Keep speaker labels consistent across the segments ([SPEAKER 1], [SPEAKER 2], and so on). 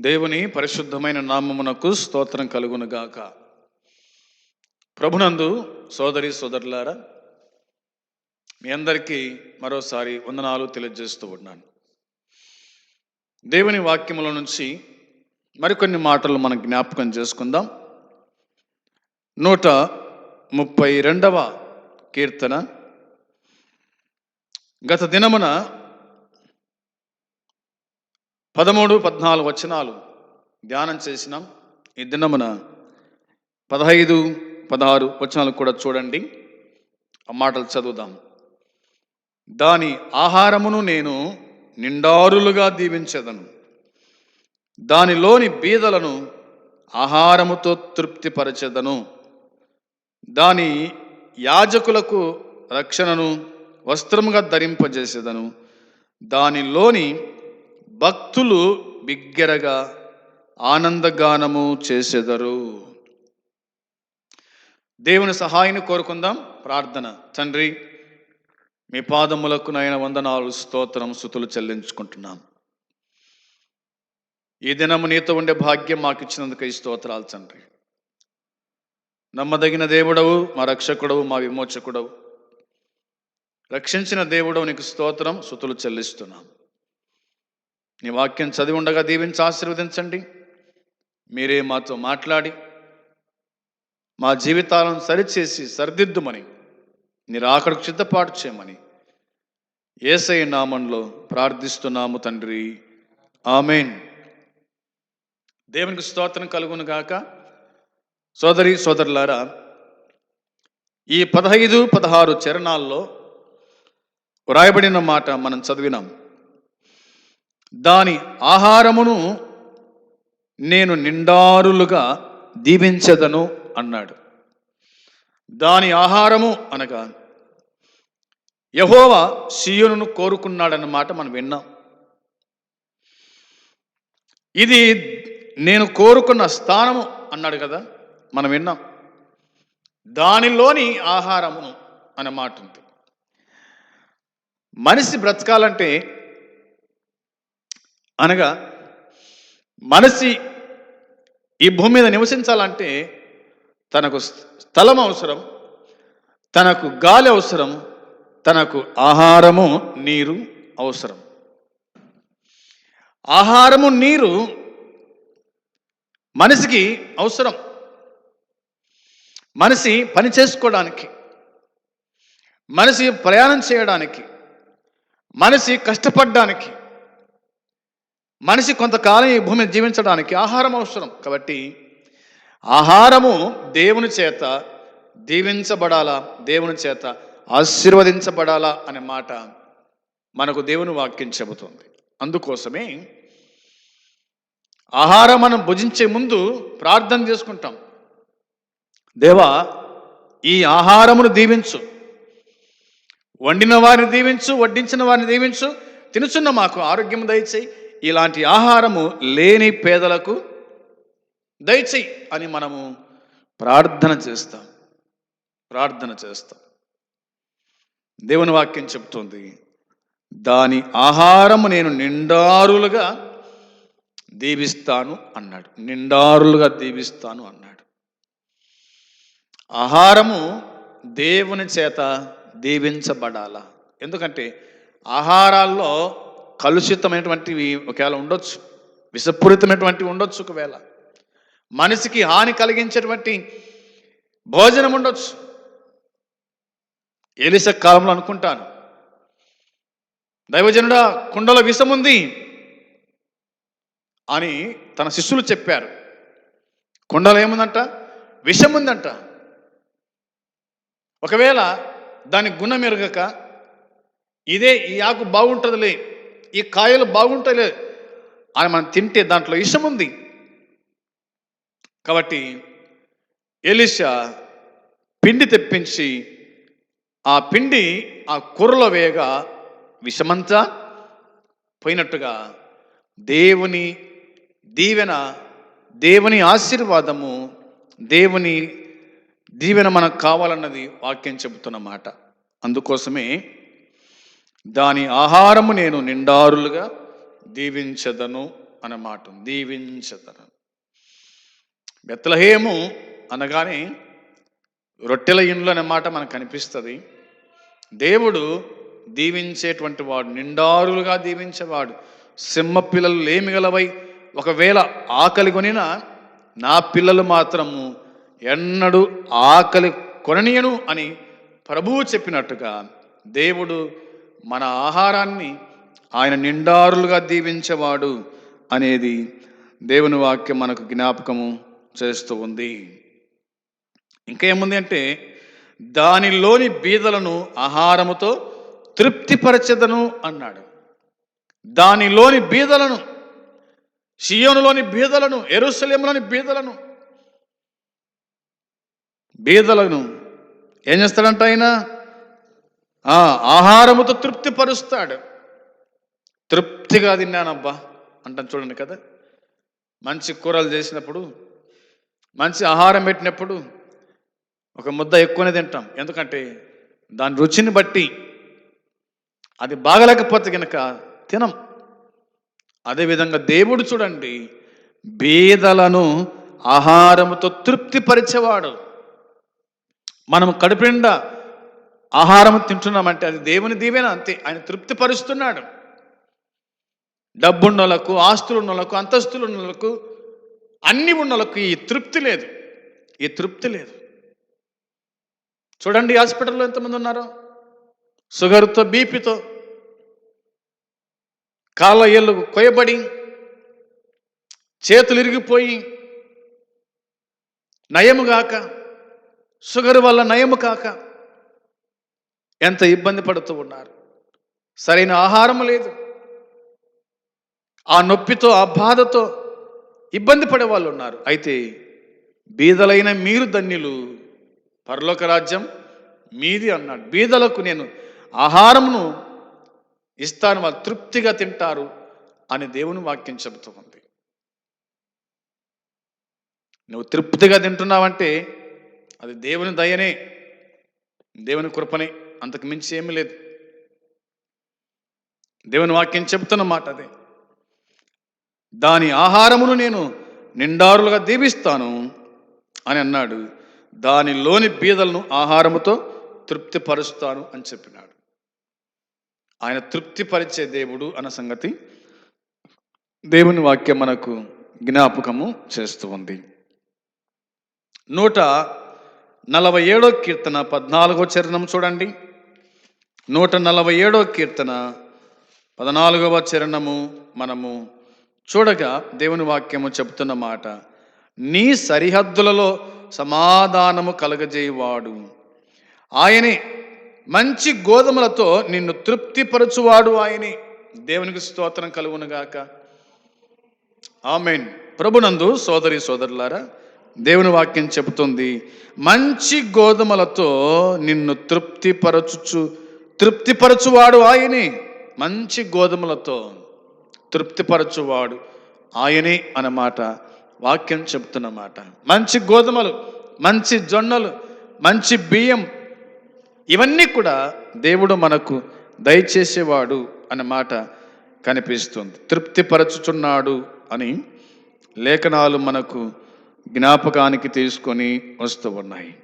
[SPEAKER 1] దేవుని పరిశుద్ధమైన నామమునకు స్తోత్రం కలుగునుగాక. ప్రభునందు సోదరి సోదరులారా మీ అందరికీ మరోసారి వందనాలు తెలియజేస్తూ ఉన్నాను. దేవుని వాక్యముల నుంచి మరికొన్ని మాటలు మనం జ్ఞాపకం చేసుకుందాం. నూట ముప్పై రెండవ కీర్తన. గత దినమున పదమూడు పద్నాలుగు వచనాలు ధ్యానం చేసినాం. ఈ దినమున పదహైదు పదహారు వచనాలు కూడా చూడండి. ఆ మాటలు చదువుదాం. దాని ఆహారమును నేను నిండారులుగా దీవించదను. దానిలోని బీదలను ఆహారముతో తృప్తిపరచెదను. దాని యాజకులకు రక్షణను వస్త్రముగా ధరింపజేసేదను. దానిలోని భక్తులు బిగ్గరగా ఆనందగానము చేసెదరు. దేవుని సహాయాన్ని కోరుకుందాం. ప్రార్థన. తండ్రి మీ పాదములకు నైన వందనాలు స్తోత్రం సుతులు చెల్లించుకుంటున్నాం. ఈ దినము నీతో ఉండే భాగ్యం మాకు ఇచ్చినందుకు ఈ స్తోత్రాలు తండ్రి. నమ్మదగిన దేవుడవు మా రక్షకుడవు మా విమోచకుడవు. రక్షించిన దేవుడవు నీకు స్తోత్రం సుతులు చెల్లిస్తున్నాం. నీ వాక్యం చదివి ఉండగా దీవించి ఆశీర్వదించండి. మీరే మాతో మాట్లాడి మా జీవితాలను సరిచేసి సరిదిద్దుమని మీరు అక్కడికి సిద్ధపాటు చేయమని ఏసై నామంలో ప్రార్థిస్తున్నాము తండ్రి. ఆమెన్. దేవునికి స్తోత్రం కలుగును గాక. సోదరి సోదరులారా ఈ పదహైదు పదహారు చరణాల్లో వ్రాయబడిన మాట మనం చదివినాం. దాని ఆహారమును నేను నిండారులుగా దీవించదను అన్నాడు. దాని ఆహారము అనగా యహోవా సియోనును కోరుకున్నాడన్నమాట మనం విన్నాం. ఇది నేను కోరుకున్న స్థానము అన్నాడు కదా మనం విన్నాం. దానిలోని ఆహారమును అనే మాట ఉంది. మనిషి బ్రతకాలంటే అనగా మనిషి ఈ భూమి మీద నివసించాలంటే తనకు స్థలం అవసరం తనకు గాలి అవసరం తనకు ఆహారము నీరు అవసరం. ఆహారము నీరు మనిషికి అవసరం. మనిషి పని చేసుకోవడానికి మనిషి ప్రయాణం చేయడానికి మనిషి కష్టపడడానికి మనిషి కొంతకాలం ఈ భూమిని జీవించడానికి ఆహారం అవసరం. కాబట్టి ఆహారము దేవుని చేత దీవించబడాలా? దేవుని చేత ఆశీర్వదించబడాలా? అనే మాట మనకు దేవుని వాక్యం చెబుతుంది. అందుకోసమే ఆహారం మనం భుజించే ముందు ప్రార్థన చేసుకుంటాం. దేవా ఈ ఆహారమును దీవించు. వండిన వారిని దీవించు వడ్డించిన వారిని దీవించు. తినుచున్న మాకు ఆరోగ్యం దయచేయి. ఇలాంటి ఆహారము లేని పేదలకు దయచేయి అని మనము ప్రార్థన చేస్తాం. ప్రార్థన చేస్తాం. దేవుని వాక్యం చెప్తుంది దాని ఆహారము నేను నిండారులుగా దీవిస్తాను అన్నాడు. నిండారులుగా దీవిస్తాను అన్నాడు. ఆహారము దేవుని చేత దీవించబడాల? ఎందుకంటే ఆహారాల్లో కలుషితమైనటువంటివి ఒకవేళ ఉండొచ్చు విషపూరితమైనటువంటివి ఉండొచ్చు ఒకవేళ. మనిషికి హాని కలిగించేటువంటి భోజనం ఉండొచ్చు. ఏలిస కాలంలో అనుకుంటాను. దైవజనుడా కుండలో ఉంది అని తన శిష్యులు చెప్పారు. కుండలో ఏముందంట? విషం ఉందంట ఒకవేళ దాని గుణం ఎరగక ఇదే ఈ ఆకు బాగుంటుందిలే ఈ కాయలు బాగుంటాయిలే అని మనం తింటే దాంట్లో ఇష్టం ఉంది. కాబట్టి ఎలిషా పిండి తెప్పించి ఆ పిండి ఆ కూరలో వేయగా విషమంతా పోయినట్టుగా దేవుని దీవెన దేవుని ఆశీర్వాదము దేవుని దీవెన మనకు కావాలన్నది వాక్యం చెబుతున్న మాట. అందుకోసమే దాని ఆహారము నేను నిండారులుగా దీవించదను అన్నమాట దీవించదను. బెత్తలహేము అనగానే రొట్టెల ఇండ్లు అనే మాట మనకు కనిపిస్తుంది దేవుడు దీవించేటువంటి వాడు నిండారులుగా దీవించేవాడు. సింహ పిల్లలు లేమి గలవై ఒకవేళ ఆకలి కొనిన నా పిల్లలు మాత్రము ఎన్నడూ ఆకలి కొననీయను అని ప్రభువు చెప్పినట్టుగా దేవుడు మన ఆహారాన్ని ఆయన నిండారులుగా దీవించేవాడు అనేది దేవుని వాక్యం మనకు జ్ఞాపకము చేస్తూ ఉంది. ఇంకేముంది అంటే దానిలోని బీదలను ఆహారముతో తృప్తిపరచదను అన్నాడు. దానిలోని బీదలను సియోనులోని బీదలను ఎరుసలేంలోని బీదలను బీదలను ఏం చేస్తాడంట ఆయన? ఆ, ఆహారముతో తృప్తిపరుస్తాడు. తృప్తిగా తిన్నానబ్బా అంటాను చూడండి కదా మంచి కూరలు చేసినప్పుడు మంచి ఆహారం పెట్టినప్పుడు ఒక ముద్ద ఎక్కువనే తింటాం. ఎందుకంటే దాని రుచిని బట్టి అది బాగలేకపోతే కనుక తినం. అదేవిధంగా దేవుడు చూడండి బీదలను ఆహారముతో తృప్తిపరిచేవాడు. మనం కడుపు నిండా ఆహారం తింటున్నామంటే అది దేవుని దీవెన అంతే. ఆయన తృప్తిపరుస్తున్నాడు. డబ్బున్నోళ్ళకు ఆస్తులు ఉన్నోళ్ళకు అంతస్తులు ఉన్నోళ్ళకు అన్ని ఉన్నోళ్ళకు ఈ తృప్తి లేదు. ఈ తృప్తి లేదు. చూడండి హాస్పిటల్లో ఎంతమంది ఉన్నారో. షుగర్తో బీపీతో కాళ్ళ ఏళ్ళు కొయ్యబడి చేతులు ఇరిగిపోయి నయము కాక షుగర్ వల్ల నయము కాక ఎంత ఇబ్బంది పడుతూ ఉన్నారు. సరైన ఆహారం లేదు. ఆ నొప్పితో ఆ బాధతో ఇబ్బంది పడే వాళ్ళు ఉన్నారు. అయితే బీదలైన మీరు ధన్యులు పరలోక రాజ్యం మీది అన్నాడు. బీదలకు నేను ఆహారమును ఇస్తాను వాళ్ళు తృప్తిగా తింటారు అని దేవుని వాక్యం చెబుతూ ఉంది. నువ్వు తృప్తిగా తింటున్నావంటే అది దేవుని దయనే దేవుని కృపనే. అంతకు మించి ఏమీ లేదు. దేవుని వాక్యం చెబుతున్న మాట అదే. దాని ఆహారమును నేను నిండారులుగా దీవిస్తాను అని అన్నాడు. దానిలోని బీదలను ఆహారముతో తృప్తిపరుస్తాను అని చెప్పినాడు. ఆయన తృప్తిపరిచే దేవుడు అన్న సంగతి దేవుని వాక్యం మనకు జ్ఞాపకము చేస్తూ ఉంది. నూట నలభై ఏడో కీర్తన పద్నాలుగో చరణం చూడండి. నూట నలభై ఏడో కీర్తన పద్నాలుగవ చరణము మనము చూడగా దేవుని వాక్యము చెబుతున్న మాట నీ సరిహద్దులలో సమాధానము కలగజేయవాడు. ఆయనే మంచి గోధుమలతో నిన్ను తృప్తిపరచువాడు ఆయనే. దేవునికి స్తోత్రం కలుగునుగాక ఆమెన్. ప్రభునందు సోదరి సోదరులారా దేవుని వాక్యం చెబుతుంది మంచి గోధుమలతో నిన్ను తృప్తిపరచుచు తృప్తిపరచువాడు ఆయనే. మంచి గోధుమలతో తృప్తిపరచువాడు ఆయనే అన్నమాట వాక్యం చెప్తున్నమాట మంచి గోధుమలు మంచి జొన్నలు మంచి బియ్యం ఇవన్నీ కూడా దేవుడు మనకు దయచేసేవాడు అన్నమాట కనిపిస్తుంది. తృప్తిపరచుచున్నాడు అని లేఖనాలు మనకు జ్ఞాపకానికి తీసుకొని వస్తూ ఉన్నాయి.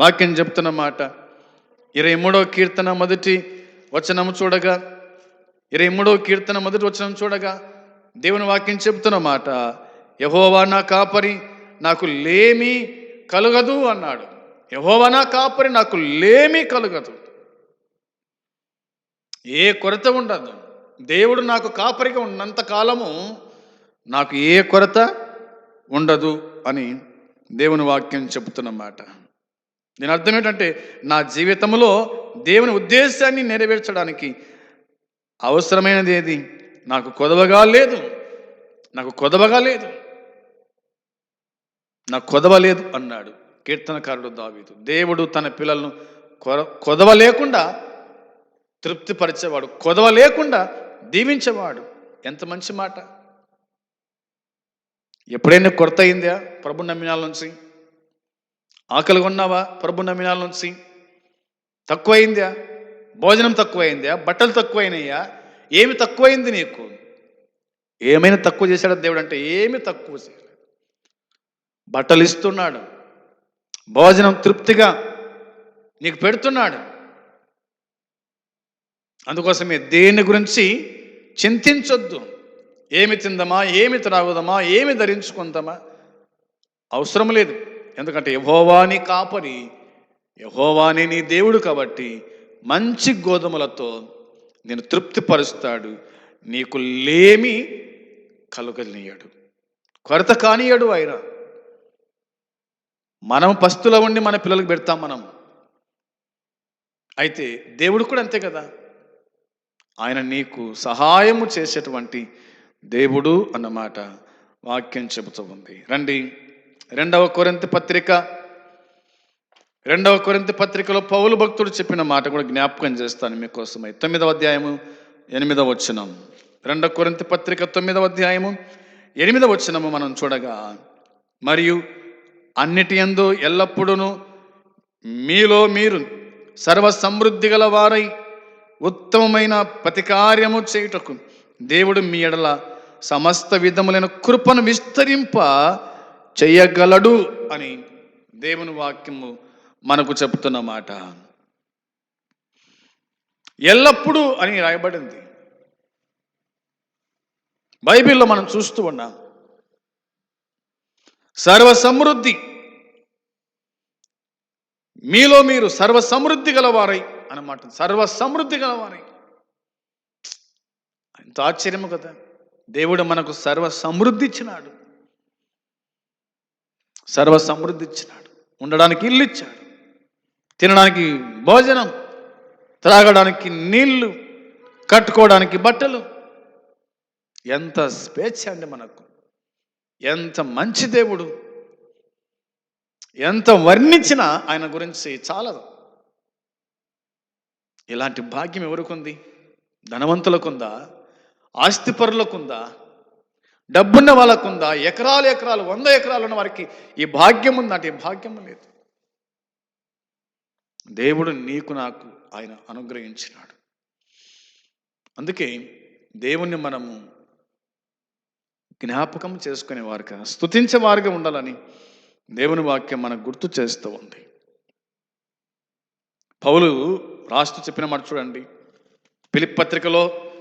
[SPEAKER 1] వాక్యం చెప్తున్నమాట ఇరవై మూడో కీర్తన మొదటి వచనము చూడగా ఇరవై మూడో కీర్తన మొదటి వచనం చూడగా దేవుని వాక్యం చెబుతున్న మాట యహోవా నా కాపరి నాకు లేమి కలగదు అన్నాడు. యహోవా నా కాపరి నాకు లేమి కలగదు. ఏ కొరత ఉండదు. దేవుడు నాకు కాపరిగా ఉన్నంత కాలము నాకు ఏ కొరత ఉండదు అని దేవుని వాక్యం చెబుతున్నమాట దీని అర్థం ఏంటంటే నా జీవితంలో దేవుని ఉద్దేశాన్ని నెరవేర్చడానికి అవసరమైనది ఏది? నాకు కొదవగా లేదు. నాకు కొదవగా లేదు. నాకు కొదవ లేదు అన్నాడు కీర్తనకారుడు దావీదు. దేవుడు తన పిల్లలను కొర కొదవ లేకుండా తృప్తిపరిచేవాడు కొదవ లేకుండా దీవించేవాడు. ఎంత మంచి మాట. ఎప్పుడైనా కొరత అయిందా? ప్రభు నమ్మినాల నుంచి? ఆకలి కొన్నావా? ప్రభు నమ్మినాల నుంచి తక్కువైందా? భోజనం తక్కువైందా? బట్టలు తక్కువైనాయా? ఏమి తక్కువైంది నీకు? ఏమైనా తక్కువ చేశాడు దేవుడు అంటే ఏమి తక్కువ చేయలేదు. బట్టలు ఇస్తున్నాడు. భోజనం తృప్తిగా నీకు పెడుతున్నాడు. అందుకోసమే దేని గురించి చింతించొద్దు. ఏమి తిందమా? ఏమి త్రాగుదామా? ఏమి ధరించుకుందామా? అవసరం లేదు. ఎందుకంటే యహోవాని కాపరి యహోవాని నీ దేవుడు కాబట్టి మంచి గోధుమలతో నేను తృప్తిపరుస్తాడు. నీకు లేమి కలుగనియడు కొరత కానియడు ఆయన. మనం పస్తులో ఉండి మన పిల్లలకు పెడతాం మనం. అయితే దేవుడు కూడా అంతే కదా. ఆయన నీకు సహాయము చేసేటువంటి దేవుడు అన్నమాట వాక్యం చెబుతూ ఉంది. రండి. రెండవ కొరింత పత్రిక రెండవ కొరింత పత్రికలో పౌలు భక్తుడు చెప్పిన మాట కూడా జ్ఞాపకం చేస్తాను మీకోసమై. తొమ్మిదవ అధ్యాయము ఎనిమిదవ వచ్చినం రెండవ కొరింత పత్రిక తొమ్మిదవ అధ్యాయము ఎనిమిదవ వచ్చినము మనం చూడగా మరియు అన్నిటి యందు ఎల్లప్పుడూ మీలో మీరు సర్వ సమృద్ధి గల వారై ఉత్తమమైన ప్రతి కార్యము చేయుటకు దేవుడు మీ ఎడల సమస్త విధములైన కృపను విస్తరింప చేయగలడు అని దేవుని వాక్యము మనకు చెప్తున్న మాట. ఎల్లప్పుడూ అని రాయబడింది. బైబిల్లో మనం చూస్తూ ఉన్నాం. సర్వ సమృద్ధి మీలో మీరు సర్వ సమృద్ధి గలవారై అనమాట సర్వ సమృద్ధి గలవారై. ఎంత ఆశ్చర్యము కదా. దేవుడు మనకు సర్వ సమృద్ధి ఇచ్చినాడు సర్వ సమృద్ధి ఇచ్చినాడు ఉండడానికి ఇల్లు ఇచ్చాడు తినడానికి భోజనం త్రాగడానికి నీళ్ళు కట్టుకోవడానికి బట్టలు. ఎంత స్వేచ్ఛ అండి మనకు. ఎంత మంచి దేవుడు. ఎంత వర్ణించినా ఆయన గురించి చాలదు. ఇలాంటి భాగ్యం ఎవరికుంది? ధనవంతులకుందా? ఆస్తిపరులకుందా? డబ్బున్న వాళ్ళకు ఉందా ఎకరాలు ఎకరాలు వంద ఎకరాలు ఉన్న వారికి ఈ భాగ్యం ఉందంటే ఈ భాగ్యం లేదు. దేవుడు నీకు నాకు ఆయన అనుగ్రహించినాడు. అందుకే దేవుణ్ణి మనము జ్ఞాపకం చేసుకునే వారిగా స్థుతించే వారిగా ఉండాలని దేవుని వాక్యం మనకు గుర్తు చేస్తూ ఉంది. పౌలు రాస్తూ చెప్పిన మాట చూడండి. పిలిప్ పత్రికలో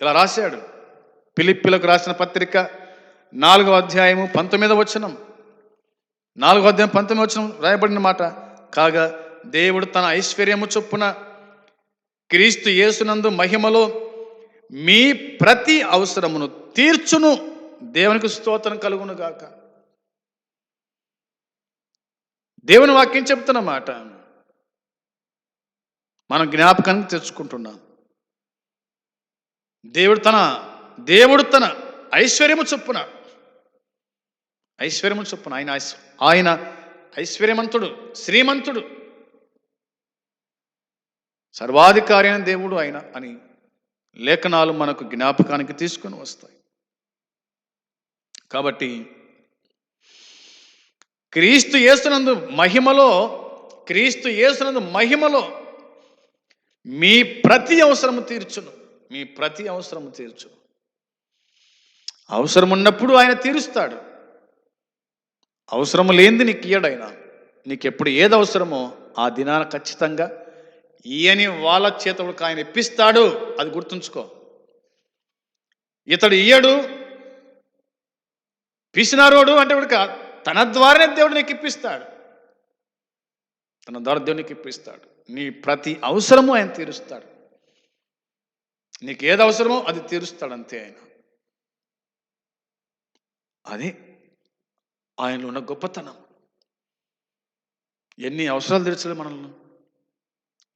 [SPEAKER 1] ఇలా రాశాడు. పిలిప్పిలకు రాసిన పత్రిక నాలుగో అధ్యాయము పంతొమ్మిదవ వచనం. నాలుగో అధ్యాయం పంతొమ్మిది వచనం రాయబడిన మాట కాగా దేవుడు తన ఐశ్వర్యము చొప్పున క్రీస్తు యేసునందు మహిమలో మీ ప్రతి అవసరమును తీర్చును. దేవునికి స్తోత్రం కలుగును గాక. దేవుని వాక్యం చెప్తున్న మాట మనం జ్ఞాపకానికి తెచ్చుకుంటున్నాం. దేవుడు తన దేవుడు తన ఐశ్వర్యము చొప్పున ఐశ్వర్యము చొప్పున ఆయన ఆయన ఐశ్వర్యమంతుడు శ్రీమంతుడు సర్వాధికారి అయిన దేవుడు ఆయన అని లేఖనాలు మనకు జ్ఞాపకానికి తీసుకొని వస్తాయి. కాబట్టి క్రీస్తు యేసునందు మహిమలో క్రీస్తు యేసునందు మహిమలో మీ ప్రతి అవసరము తీర్చును. మీ ప్రతి అవసరము తీర్చును. అవసరం ఉన్నప్పుడు ఆయన తీరుస్తాడు. అవసరము లేనిది నీకు ఇయ్యడు ఆయన. నీకు ఎప్పుడు ఏది అవసరమో ఆ దినాన ఖచ్చితంగా ఈయని వాళ్ళ చేతులకు ఆయన ఇప్పిస్తాడు. అది గుర్తుంచుకో. ఇతడు ఇయ్యడు పిసినారోడు అంటే ఇక తన ద్వారానే దేవుడు నీకు ఇప్పిస్తాడు. తన ద్వారా దేవుడు నీకు ఇప్పిస్తాడు. నీ ప్రతి అవసరము ఆయన తీరుస్తాడు. నీకు ఏది అవసరమో అది తీరుస్తాడు అంతే ఆయన. అది ఆయనలో ఉన్న గొప్పతనం. ఎన్ని అవసరాలు తీర్చలేదు మనల్ని.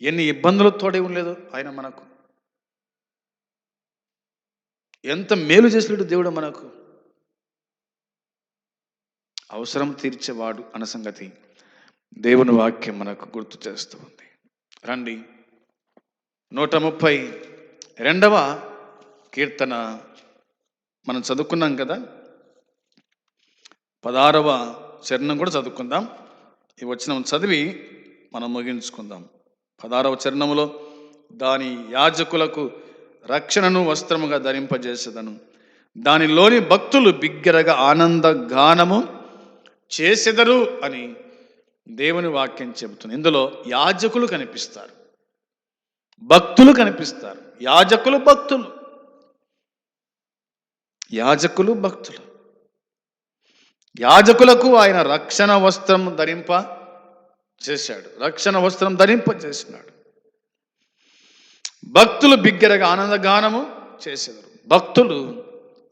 [SPEAKER 1] ఎన్ని ఇబ్బందులు తోడే ఉండలేదు ఆయన మనకు. ఎంత మేలు చేసినట్టు దేవుడు మనకు. అవసరం తీర్చేవాడు అన్న సంగతి దేవుని వాక్యం మనకు గుర్తు చేస్తూ ఉంది. రండి. నూట ముప్పై రెండవ కీర్తన మనం చదువుకున్నాం కదా? పదారవ చరణం కూడా చదువుకుందాం. ఈ వచ్చిన చదివి మనం ముగించుకుందాం. పదారవ చరణములో దాని యాజకులకు రక్షణను వస్త్రముగా ధరింపజేసేదను. దానిలోని భక్తులు బిగ్గరగా ఆనంద గానము చేసెదరు అని దేవుని వాక్యం చెబుతుంది. ఇందులో యాజకులు కనిపిస్తారు. భక్తులు కనిపిస్తారు. యాజకులు భక్తులు. యాజకులు భక్తులు. యాజకులకు ఆయన రక్షణ వస్త్రం ధరింప చేశాడు. రక్షణ వస్త్రం ధరింప చేసినాడు. భక్తులు బిగ్గరగా ఆనందగానము చేసేదారు భక్తులు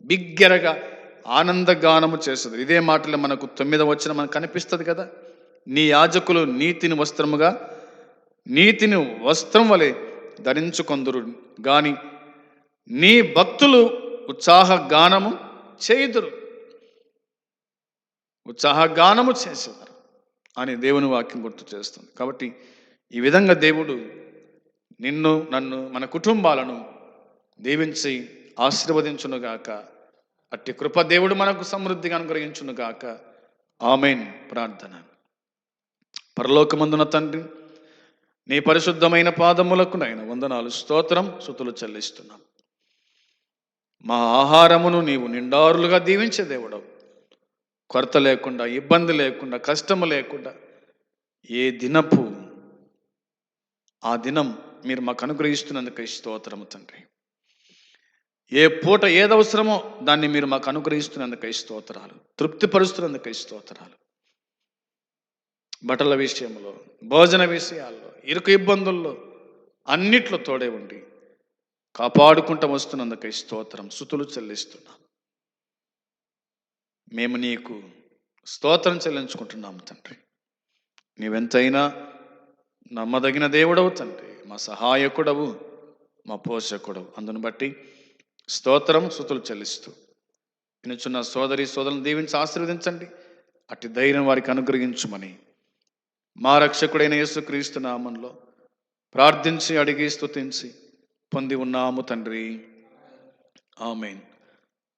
[SPEAKER 1] బిగ్గరగా ఆనందగానము చేసేది ఇదే మాటలు మనకు తొమ్మిదవ వచ్చిన మనకు కనిపిస్తుంది కదా? నీ యాజకులు నీతిని వస్త్రముగా నీతిని వస్త్రం వలె ధరించుకొందురు. గాని నీ భక్తులు ఉత్సాహ గానము చేయుదురు. ఉత్సాహగానము చేసేవారు అని దేవుని వాక్యం గుర్తు చేస్తుంది. కాబట్టి ఈ విధంగా దేవుడు నిన్ను నన్ను మన కుటుంబాలను దీవించి ఆశీర్వదించునుగాక అట్టి కృప దేవుడు మనకు సమృద్ధిగా అనుగ్రహించునుగాక. ఆమెన్. ప్రార్థన. పరలోకమందున తండ్రి నీ పరిశుద్ధమైన పాదములకు నైన వందనాలు స్తోత్రం సుతులు చెల్లిస్తున్నాం. మా ఆహారమును నీవు నిండారులుగా దీవించే దేవుడవు. కొరత లేకుండా ఇబ్బంది లేకుండా కష్టము లేకుండా ఏ దినపు ఆ దినం మీరు మాకు అనుగ్రహిస్తున్నందుకు స్తోత్రము తండ్రి. ఏ పూట ఏది అవసరమో దాన్ని మీరు మాకు అనుగ్రహిస్తున్నందుకు స్తోత్రాలు తృప్తిపరుస్తున్నందుకు స్తోత్రాలు. బట్టల విషయంలో భోజన విషయాల్లో ఇరుకు ఇబ్బందుల్లో అన్నిట్లో తోడే ఉండి కాపాడుకుంటూ వస్తున్నందుకు స్తోత్రం సుతులు చెల్లిస్తున్నాం. మేము నీకు స్తోత్రం చెల్లించుకుంటున్నాము తండ్రి. నీవెంతైనా నమ్మదగిన దేవుడవు తండ్రి. మా సహాయకుడవు మా పోషకుడవు. అందును బట్టి స్తోత్రం సుతులు చెల్లిస్తూ వినుచున్న సోదరి సోదరులను దీవించి ఆశీర్వదించండి. అట్టి ధైర్యం వారికి అనుగ్రహించుమని మా రక్షకుడైన యేసుక్రీస్తు నామంలో ప్రార్థించి అడిగి స్తుతించి పొంది ఉన్నాము తండ్రి. ఆమెన్.